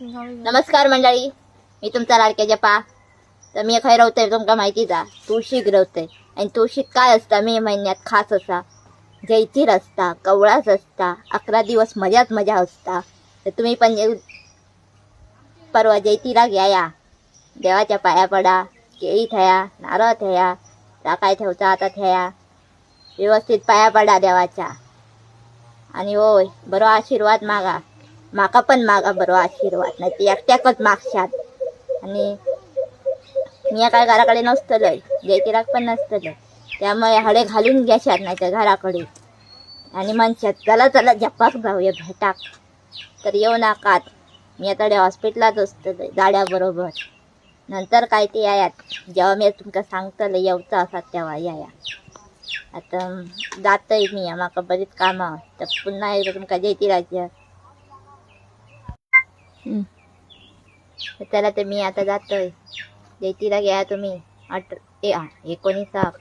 नमस्कार मंडळी मी तुमचा लाडक्या जपा. तर मी खंय रावतंय तुमका माहितीच जा तुळशीक रावतंय. आणि तुळशीक काय असता? मे महिन्यात खास असा. जैतीर असता कवळाच असता अकरा दिवस मजाच मजा असता. तर तुम्ही पण परवा जैतीला घ्या या. देवाच्या पाया पडा केळी थया नारळ थया काय ठेवचा आता थया. व्यवस्थित पाया पडा देवाच्या. आणि होय बरो आशीर्वाद मागा. माका पण मागा बरो आशीर्वाद नाही ते एकट्याकच मागशात आणि मी काय घराकडे नसतलंय जयकिराक पण नसतलं त्यामुळे हाडे घालून घ्याशात नाही त्या घराकडे. आणि म्हणशात चला चला जपाक जाऊया भेटाक तर येऊ नाकात मी आता हॉस्पिटलात असतलं गाड्याबरोबर नंतर काय ते यायात. जेव्हा मी तुमका सांगतलं येवचं असतात तेव्हा या आता जातय मी म्हाका बरीच कामं तर पुन्हा एकदा तुमका जयतिराच्या तर चला तर मी आता जातोय. जयतीला घ्या तुम्ही. अठ ए आ एकोणीसाक